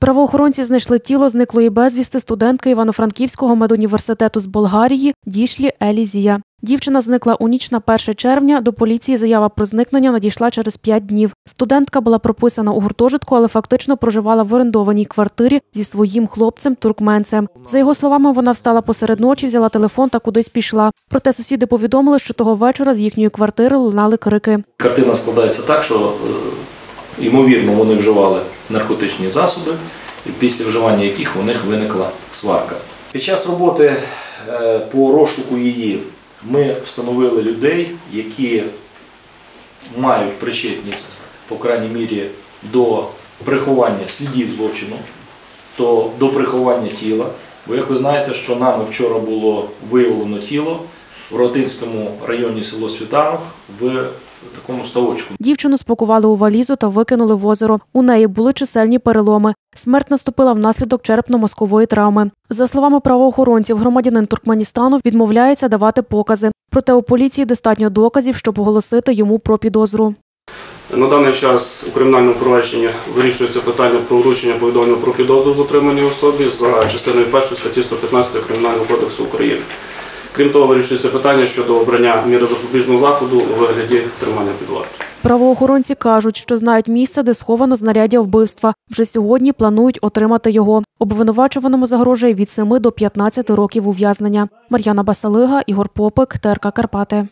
Правоохоронці знайшли тіло зниклої безвісти студентки Івано-Франківського медуніверситету з Болгарії Дішлі Елізія. Дівчина зникла у ніч на 1 червня. До поліції заява про зникнення надійшла через 5 днів. Студентка була прописана у гуртожитку, але фактично проживала в орендованій квартирі зі своїм хлопцем туркменцем. За його словами, вона встала посеред ночі, взяла телефон та кудись пішла. Проте сусіди повідомили, що того вечора з їхньої квартири лунали крики. Картина складається так, що е, ймовірно вони вживали наркотичні засоби, після вживання яких у них виникла сварка. Під час роботи е, по розшуку її ми встановили людей, які мають причетність, по крайній мірі, до приховання слідів злочину, то до приховання тіла. Бо як ви знаєте, що нами вчора було виявлено тіло в Ротинському районі село Світанов в такому ставочку. Дівчину спакували у валізу та викинули в озеро. У неї були чисельні переломи. Смерть наступила внаслідок черепно-мозкової травми. За словами правоохоронців, громадянин Туркменістану відмовляється давати покази. Проте у поліції достатньо доказів, щоб оголосити йому про підозру. На даний час у кримінальному провадженні вирішується питання про вручення повідомлення про підозру затриманій особі за частиною 1 статті 115 Кримінального кодексу України. Крім того, вирішується питання щодо обрання міри запобіжного заходу у вигляді тримання під вартою. Правоохоронці кажуть, що знають місце, де сховано знаряддя вбивства. Вже сьогодні планують отримати його. Обвинувачуваному загрожує від 7 до 15 років ув'язнення. Мар'яна Басалига, Ігор Попик, ТРК Карпати.